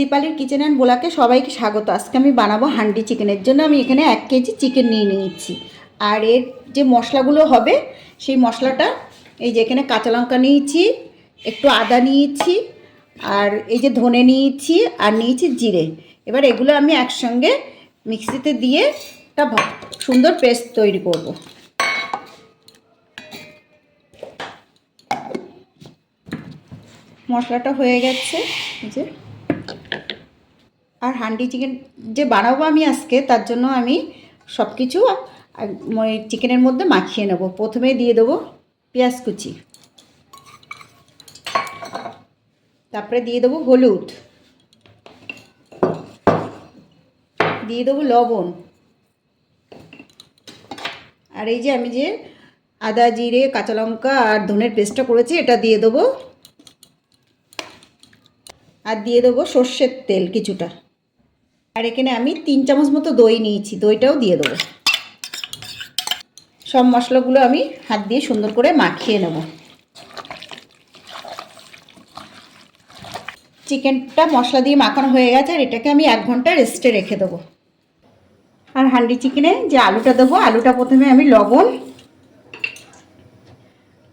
দীপালির kitchen and বোলাকে সবাইকে স্বাগত। আজকে আমি বানাবো হান্ডি চিকেনের জন্য। আমি এখানে এক কেজি চিকেন নিয়ে নিয়েছি। আর এর যে মশলাগুলো হবে, সেই মশলাটা, এই যে এখানে কাঁচা লঙ্কা নিয়েছি, একটু আদা নিয়েছি, আর এই যে ধনে নিয়েছি, আর নিয়েছি জিরে। এবার এগুলো আমি একসঙ্গে মিক্সিতে দিয়ে একটা সুন্দর পেস্ট তৈরি করব। মশলাটা হয়ে গেছে। যে আর হান্ডি চিকেন যে বানাবো আমি আজকে, তার জন্য আমি সব কিছু ওই চিকেনের মধ্যে মাখিয়ে নেব। প্রথমে দিয়ে দেবো পেঁয়াজ কুচি। তারপরে দিয়ে দেবো হলুদ। দিয়ে দেবো লবণ। আর এই যে আমি যে আদা, জিরে, কাঁচা লঙ্কা আর ধনের পেস্টটা করেছি, এটা দিয়ে দেবো। আর দিয়ে দেবো সর্ষের তেল কিছুটা। আর এখানে আমি তিন চামচ মতো দই নিয়েছি, দইটাও দিয়ে দেবো। সব মশলাগুলো আমি হাত দিয়ে সুন্দর করে মাখিয়ে নেব। চিকেনটা মশলা দিয়ে মাখানো হয়ে গেছে, আর এটাকে আমি এক ঘণ্টা রেস্টে রেখে দেবো। আর হান্ডি চিকেনে যে আলুটা দেবো, আলুটা প্রথমে আমি লবণ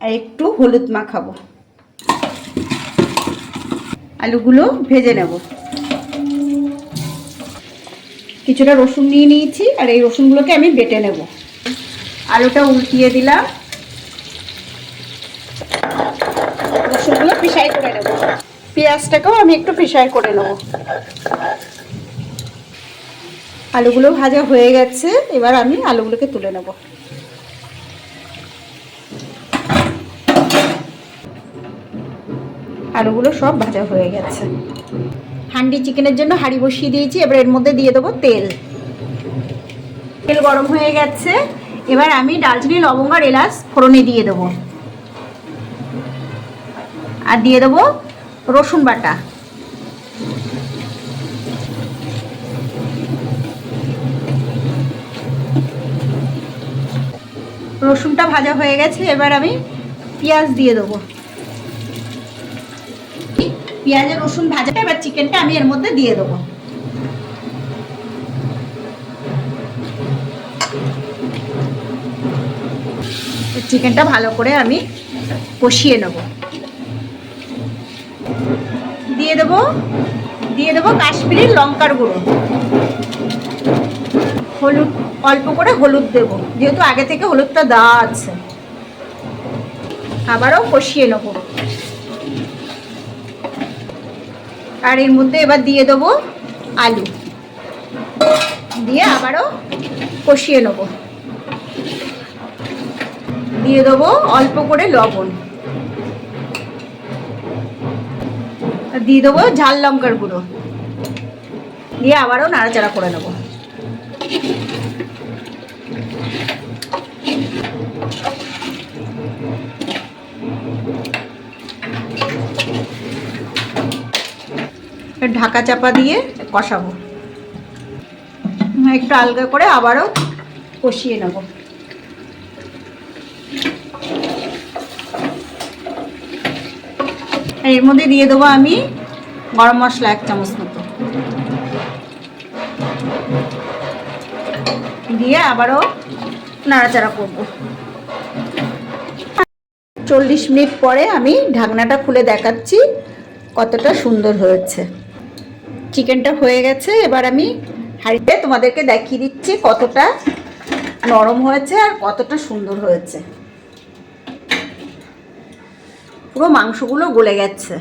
আর একটু হলুদ মাখাবো। আলুগুলো ভেজে নেব। কিছুটা রসুন নিয়ে নিয়েছি, আর এই রসুনগুলোকে আমি বেটে নেব। আলুটা উল্টিয়ে দিলাম। রসুনগুলো পিসাই করে নেব। পেঁয়াজটাকেও আমি একটু পিসাই করে নেব। আলুগুলো ভাজা হয়ে গেছে, এবার আমি আলুগুলোকে তুলে নেব। আলুগুলো সব ভাজা হয়ে গেছে। হান্ডি চিকেনের জন্য হাঁড়ি বসিয়ে দিয়েছি, এবার এর মধ্যে দিয়ে দেবো তেল। তেল গরম হয়ে গেছে, এবার আমি দারচিনি লবঙ্গ আর এলাচ ফোড়নে দিয়ে দেবো। আর দিয়ে দেবো রসুন বাটা। রসুনটা ভাজা হয়ে গেছে, এবার আমি পেঁয়াজ দিয়ে দেবো। পেঁয়াজের রসুন ভাজা। এবার চিকেনটা আমি এর মধ্যে দিয়ে দেবো। চিকেনটা ভালো করে আমি কষিয়ে নেব। দিয়ে দেবো দিয়ে দেবো কাশ্মীরি লঙ্কার গুঁড়ো। হলুদ, অল্প করে হলুদ দেব, যেহেতু আগে থেকে হলুদটা দেওয়া আছে। আবারও কষিয়ে নেব। আর এর মধ্যে এবার দিয়ে দেবো আলু। দিয়ে আবারও কষিয়ে নেব। দিয়ে দেবো অল্প করে লবণ। দিয়ে দেবো ঝাল লঙ্কার গুঁড়ো। দিয়ে আবারও নাড়াচাড়া করে নেব। ঢাকা চাপা দিয়ে কষাবো। একটু আলগা করে আবারও কষিয়ে নেব। এর মধ্যে দিয়ে দেবো আমি গরম মশলা এক চামচ মতো। দিয়ে আবারও নাড়াচাড়া করব। চল্লিশ মিনিট পরে আমি ঢাকনাটা খুলে দেখাচ্ছি কতটা সুন্দর হয়েছে। চিকেনটা হয়ে গেছে, এবার আমি হাঁড়িতে তোমাদেরকে দেখিয়ে দিচ্ছি কতটা নরম হয়েছে আর কতটা সুন্দর হয়েছে। পুরো মাংসগুলো গলে গেছে।